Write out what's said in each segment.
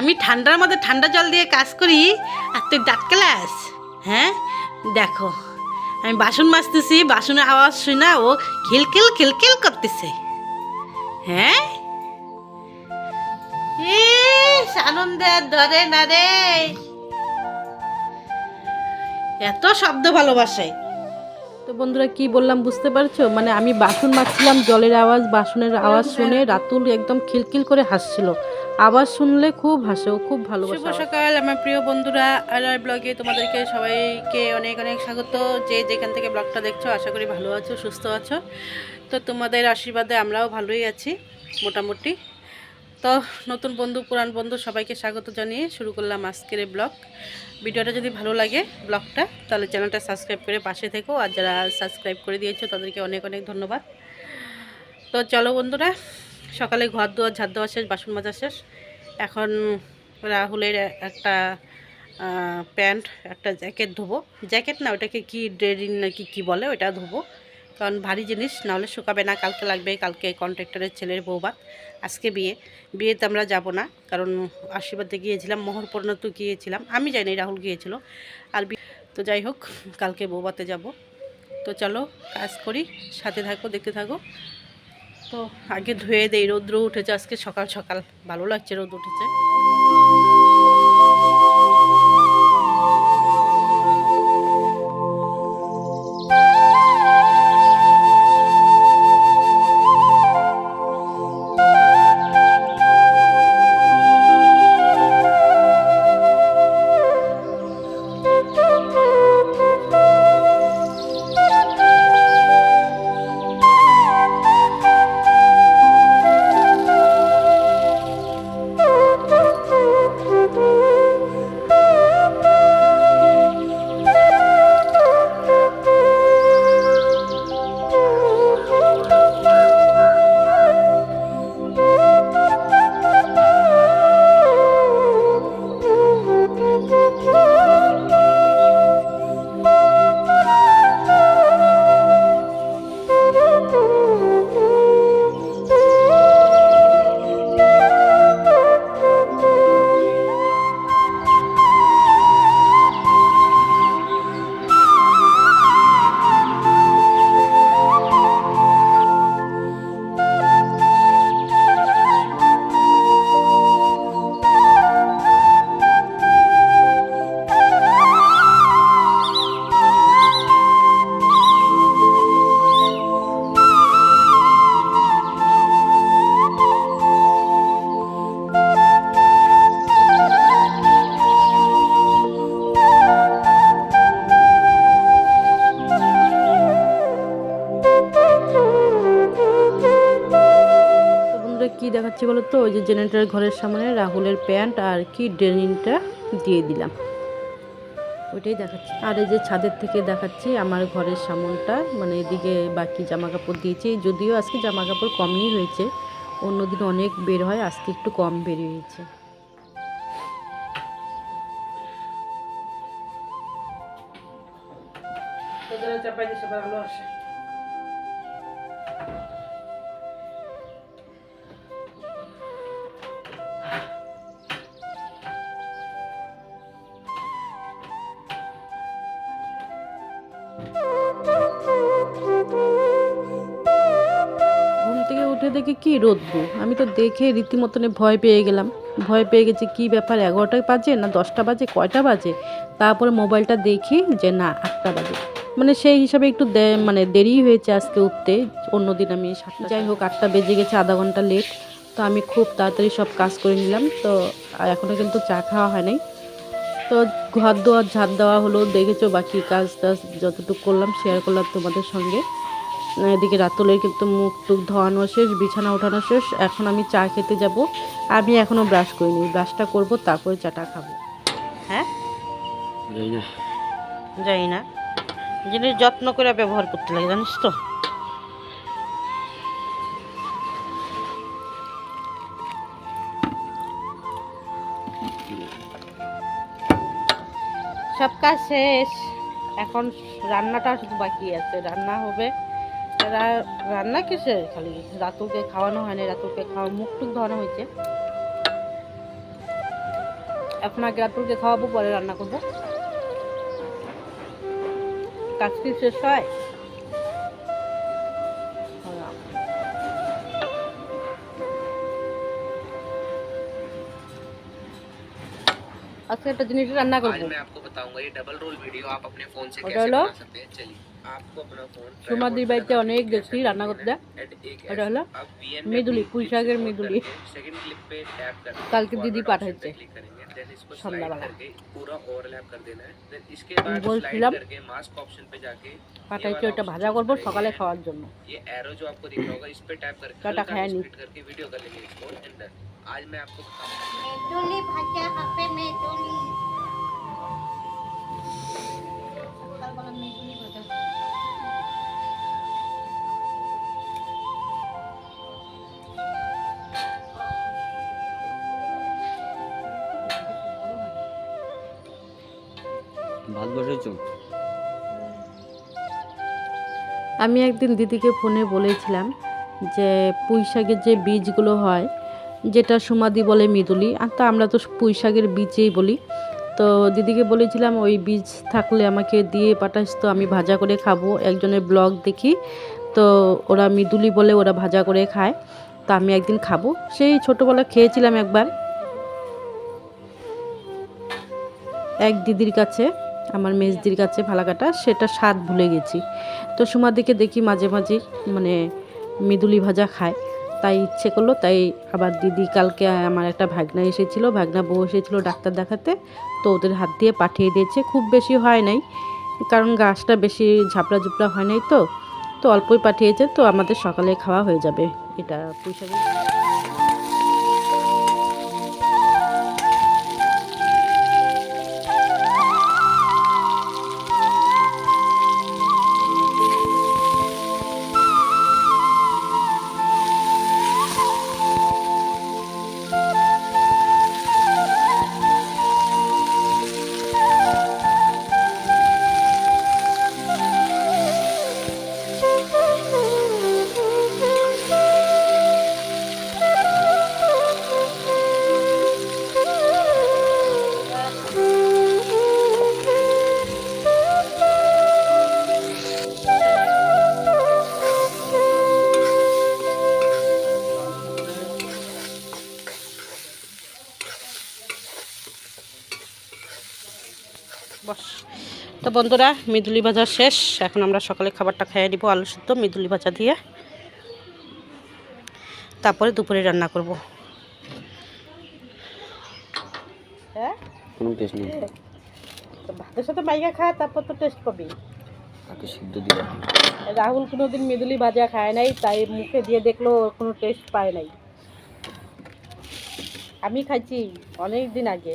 আমি ঠান্ডার মধ্যে ঠান্ডা জল দিয়ে কাজ করি আর তুই ক্লাস? হ্যাঁ? দেখো আমি বাসন মাজতেছি বাসনের আওয়াজ শুই না ও খিলখিল খিলখিল করতেছে। হ্যাঁ? ইস, আনন্দের ধরে না রে। এত শব্দ ভালোবাসে তো বন্ধুরা কি বললাম বুঝতে পারছ? মানে আমি বাসন মাজছিলাম জলের আওয়াজ বাসনের আওয়াজ শুনে রাতুল একদম খিলখিল করে হাসছিল। আওয়াজ শুনলে খুব হাসে খুব শুভ ভালোবাসে সকাল আমার প্রিয় বন্ধুরা আর আর ব্লগে তোমাদেরকে সবাইকে অনেক অনেক স্বাগত। যে যেখান থেকে ব্লগটা দেখছ আশা করি ভালো আছো সুস্থ আছো। তো তোমাদের আশীর্বাদে আমরাও ভালোই আছি মোটামুটি। তো নতুন বন্ধু পুরান বন্ধু সবাইকে স্বাগত জানিয়ে শুরু করলাম আজকের ব্লগ। ভিডিওটা যদি ভালো লাগে ব্লগটা তাহলে চ্যানেলটা সাবস্ক্রাইব করে পাশে থেকো। আর যারা সাবস্ক্রাইব করে দিয়েছ তাদেরকে অনেক অনেক ধন্যবাদ। তো চলো বন্ধুরা সকালে ঘর দুয়ার, ঝাড় দেওয়া শেষ, বাসন মাজা শেষ। এখন রাহুলের একটা প্যান্ট, একটা জ্যাকেট ধোবো। জ্যাকেট না, ওটাকে কি ড্রেডিং না কি কী বলে, ওটা ধোবো। কারণ ভারী জিনিস, নাহলে শুকাবে না, কালকে লাগবে, কালকে কন্ট্রাক্টরের ছেলের বৌবাত আজকে বিয়ে। বিয়েতে আমরা যাব না, কারণ আশীর্বাদে গিয়েছিলাম, মোহরপূর্ণ তো গিয়েছিলাম। আমি যাইনি রাহুল গিয়েছিল, আর তো যাই হোক, কালকে বৌবাতে যাব। তো চলো, কাজ করি, সাথে থাকো, দেখতে থাকো। তো আগে ধুয়ে দেই রৌদ্র উঠেছে আজকে সকাল সকাল ভালো লাগছে রোদ উঠেছে। কি বলো তো ওই যে জেনারেটার ঘরের সামনে রাহুলের প্যান্ট আর কি ড্রেনিংটা দিয়ে দিলাম। ওইটাই দেখাচ্ছি। আর এই যে ছাদের থেকে দেখাচ্ছি আমার ঘরের সামনটা মানে এদিকে বাকি জামা কাপড় দিয়েছি। যদিও আজকে জামা কাপড় কমই হয়েছে, অন্যদিন অনেক বের হয়, আজকে একটু কম বের হয়েছে চাপাই দিছে ভালো আসে ঘুম থেকে উঠে দেখি কি রোদ্দু আমি তো দেখে রীতিমতনে ভয় পেয়ে গেলাম। ভয় পেয়ে গেছি কি ব্যাপার, এগারোটা বাজে না দশটা বাজে, কয়টা বাজে? তারপরে মোবাইলটা দেখি যে না, আটটা বাজে। মানে সেই হিসাবে একটু মানে দেরি হয়েছে আজকে উঠতে। অন্যদিন আমি সাতটা যাই হোক, আটটা বেজে গেছে, আধা ঘণ্টা লেট তো আমি খুব তাড়াতাড়ি সব কাজ করে নিলাম। তো এখনও কিন্তু চা খাওয়া হয় নাই। তো ঘর দেওয়া ঝাড় দেওয়া হলো দেখেছ বাকি কাজ টাজ যতটুকু করলাম শেয়ার করলাম তোমাদের সঙ্গে। এদিকে রাতুলের কিন্তু মুখ টুক ধোয়ানো শেষ বিছানা ওঠানো শেষ। এখন আমি চা খেতে যাব। আমি এখনও ব্রাশ করিনি। ব্রাশটা করব তারপরে চাটা খাব। হ্যাঁ? যাই না। যাই না। জিনিস যত্ন করে ব্যবহার করতে লাগে জানিস তো? সব কাজ শেষ। এখন রান্নাটা শুধু বাকি আছে, রান্না হবে। রান্না কিসে খালি? রাতুকে খাওয়ানো হয়নি রাতুলকে খাওয়া মুখ টুক ধোয়ানো হয়েছে। আপনাকে রাতুকে খাওয়াবো, পরে রান্না করব। কাজ কি শেষ হয়? আজকে একটা জিনিস রান্না করব। बताऊंगा ये डबल रोल वीडियो आप अपने फोन से और कैसे डालो। बना सकते हैं चलिए आपको अपना फोन সুমাদির বাড়িতে অনেক গেছি রান্না করতে এটা হলো মেদুলি পুঁই শাকের মেদুলি सेकंड क्लिक पे टैप करना কালকে দিদি পাঠাইছে क्लिक करेंगे देन इसको स्लाइड সন্ধ্যাবেলা करके पूरा ओवरलैप कर देना है देन इसके আমি बाद বলছিলাম स्लाइड करके मास्क ऑप्शन पे जाके পাঠাইছে ওটা ভাজা করবো সকালে খাওয়ার জন্য ये एरो जो आपको दिख रहा होगा इस पे टैप करके काटा हल्का खाया नहीं। स्प्लिट करके वीडियो कर लेंगे इसको एंड देन आज मैं आपको बताऊंगा মেদুলি ভাজা হবে মেদুলি সকালবেলা মেদুলি ভাজা আমি একদিন দিদিকে ফোনে বলেছিলাম যে পুঁই শাকের যে বীজগুলো হয়, যেটা সুমাদি বলে মিদুলি, আর তো আমরা তো পুঁই শাকের বীজেই বলি। তো দিদিকে বলেছিলাম, ওই বীজ থাকলে আমাকে দিয়ে পাঠাস, তো আমি ভাজা করে খাব। একজনের ব্লগ দেখি, তো ওরা মিদুলি বলে ওরা ভাজা করে খায়, তা আমি একদিন খাব। সেই ছোটোবেলা খেয়েছিলাম একবার এক দিদির কাছে, আমার মেজদির কাছে ফালাকাটা, সেটা স্বাদ ভুলে গেছি। তো সুমাদিকে দেখি মাঝে মাঝে মানে মিদুলি ভাজা খায়। তাই ইচ্ছে করল, তাই আবার দিদি কালকে আমার একটা ভাগনা এসেছিল, ভাগনা বউ এসেছিল ডাক্তার দেখাতে, তো ওদের হাত দিয়ে পাঠিয়ে দিয়েছে। খুব বেশি হয় নাই, কারণ গাছটা বেশি ঝাপড়া ঝুপড়া হয় নাই তো তো অল্পই পাঠিয়েছে, তো আমাদের সকালে খাওয়া হয়ে যাবে, এটা পুঁইশাকের তো বন্ধুরা মিদুলি ভাজা শেষ। এখন আমরা সকালে খাবারটা খেয়ে নিব আলু সিদ্ধ মিদুলি ভাজা দিয়ে। তারপরে দুপুরে রান্না করব। হ্যাঁ? কোনো টেস্ট নেই। তো ভাতের সাথে মাইকা খায় তারপর তো টেস্ট পাবি। সিদ্ধ দিলে রাহুল কোনোদিন মিদুলি ভাজা খায় নাই তাই মুখে দিয়ে দেখল কোনো টেস্ট পায় নাই। আমি খাইছি অনেক দিন আগে।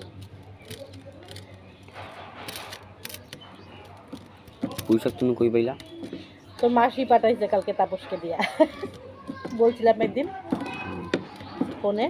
পুঁই শাক তুমি কই পাইলা? তোর মাসি পাঠাইছে কালকে তাপসকে দিয়া। বলছিলাম একদিন ফোনে।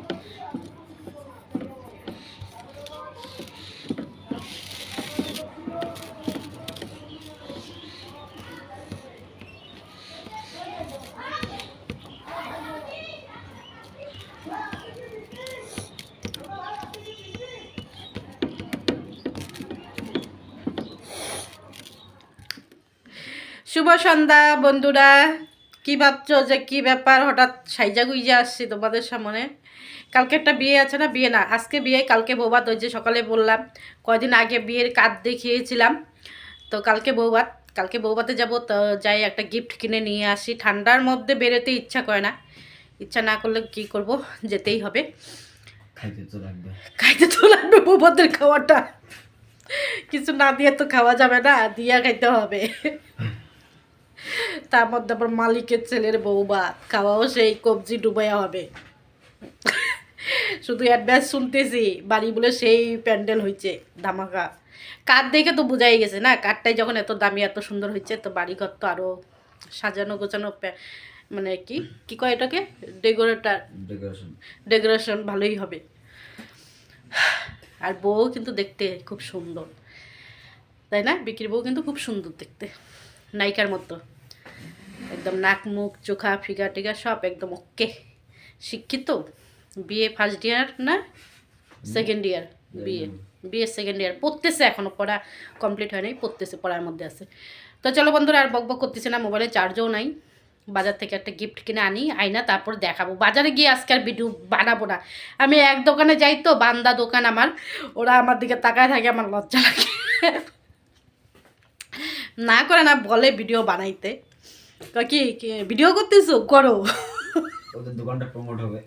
শুভ সন্ধ্যা বন্ধুরা। কি ভাবছ যে কি ব্যাপার? হঠাৎ সাইজা গুইজা আসছি তোমাদের সামনে। কালকে একটা বিয়ে আছে না? বিয়ে না আজকে বিয়ে কালকে বৌভাত ওই যে সকালে বললাম কয়দিন আগে বিয়ের কার্ড দেখিয়েছিলাম। তো কালকে বৌভাত কালকে বৌভাতে যাব তো যাই একটা গিফট কিনে নিয়ে আসি। ঠান্ডার মধ্যে বেরোতে ইচ্ছা করে না। ইচ্ছা না করলে কি করব? যেতেই হবে। খাইতে তো লাগবে। খাইতে তো লাগবে বৌভাতের খাওয়াটা। কিছু না দিয়ে তো খাওয়া যাবে না দিয়া খাইতে হবে। তার মধ্যে আবার মালিকের ছেলের বউ ভাত খাওয়াও সেই কবজি ডুবাইয়া হবে। শুধু অ্যাডভান্স শুনতেছি বাড়ি বলে সেই প্যান্ডেল হয়েছে ধামাকা। কাঠ দেখে তো বোঝাই গেছে না কাঠটাই যখন এত দামি এত সুন্দর হয়েছে তো বাড়িঘর তো আরও সাজানো গোছানো মানে কি কি কয় এটাকে? ডেকোরেটার ডেকোরেশন ডেকোরেশন ভালোই হবে। আর বউ কিন্তু দেখতে খুব সুন্দর। তাই না? বিক্রির বউ কিন্তু খুব সুন্দর দেখতে। নায়িকার মতো। একদম নাক মুখ চোখা ফিগার টিগার সব একদম ওকে শিক্ষিত বিয়ে ফার্স্ট ইয়ার না second year BA BA second year পড়তেছে এখনও পড়া কমপ্লিট হয় নাই পড়তেছে পড়ার মধ্যে আছে। তো চলো বন্ধুরা আর বক বক করতেছে না মোবাইলে চার্জও নাই। বাজার থেকে একটা গিফট কিনে আনি আইনা তারপর দেখাবো। বাজারে গিয়ে আজকে আর ভিডিও বানাবো না। আমি এক দোকানে যাই তো বান্দা দোকান আমার ওরা আমার দিকে তাকায় থাকে আমার লজ্জা লাগে। না করে না বলে ভিডিও বানাইতে। কি ভিডিও করতেছো? করো। ওদের দোকানটা প্রমোট হবে।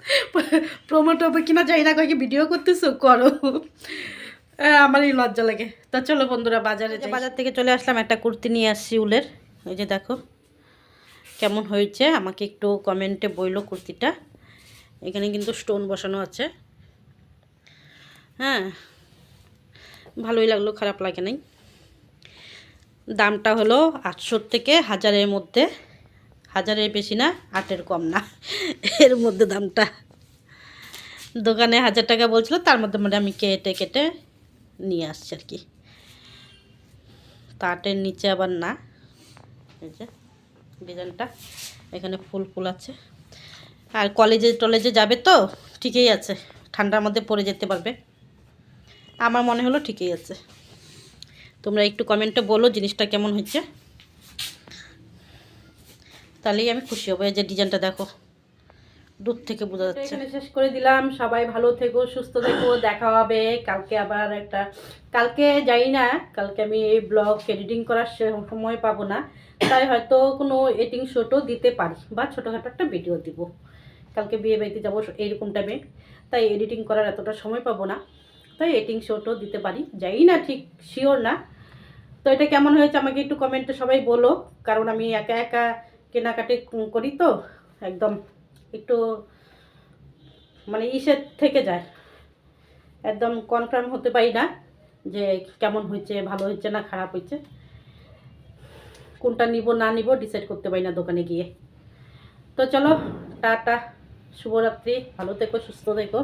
প্রমোট হবে কিনা যাই না কি ভিডিও করতেছো? করো। আমারই লজ্জা লাগে। তা চলো বন্ধুরা বাজারে যাই। বাজার থেকে চলে আসলাম একটা কুর্তি নিয়ে আসছি উলের। ওই যে দেখো কেমন হয়েছে? আমাকে একটু কমেন্টে বইলো কুর্তিটা। এখানে কিন্তু স্টোন বসানো আছে। হ্যাঁ ভালোই লাগল খারাপ লাগে নাই। দামটা হলো আটশোর থেকে হাজারের মধ্যে। হাজারের বেশি না, আটের কম না। এর মধ্যে দামটা। দোকানে হাজার টাকা বলছিল, তার মধ্যে মানে আমি কেটে কেটে নিয়ে আসছি আর কি। তাটের নিচে আবার না। এই যে ডিজাইনটা, এখানে ফুল ফুল আছে। আর কলেজে টলেজে যাবে তো, ঠিকই আছে। ঠান্ডার মধ্যে পরে যেতে পারবে। আমার মনে হলো ঠিকই আছে। তোমরা একটু কমেন্টে বলো জিনিসটা কেমন হচ্ছে তাহলেই আমি খুশি হব এই যে ডিজাইনটা দেখো। দূর থেকে বোঝা যাচ্ছে। এখানে শেষ করে দিলাম। সবাই ভালো থেকো সুস্থ থেকো দেখা হবে। কালকে আবার একটা কালকে যাই না কালকে আমি এই ব্লগ এডিটিং করার সময় পাবো না। তাই হয়তো কোনো এডিটিং শোটও দিতে পারি বা ছোটোখাটো একটা ভিডিও দিব। কালকে বিয়ে বাড়িতে যাব এইরকম টাইমে তাই এডিটিং করার এতটা সময় পাবো না। তাই এডিটিং শোটও দিতে পারি। যাই না ঠিক শিওর না। তো এটা কেমন হয়েছে আমাকে একটু কমেন্টে সবাই বলো, কারণ আমি একা একা কেনাকাটি করি তো, একদম একটু মানে ইসের থেকে যায়। একদম কনফার্ম হতে পারি না যে কেমন হয়েছে, ভালো হয়েছে না খারাপ হয়েছে। কোনটা নিব, না নিব ডিসাইড করতে পারি না দোকানে গিয়ে। তো চলো, টাটা, শুভরাত্রি, ভালো থেকো, সুস্থ থেকো।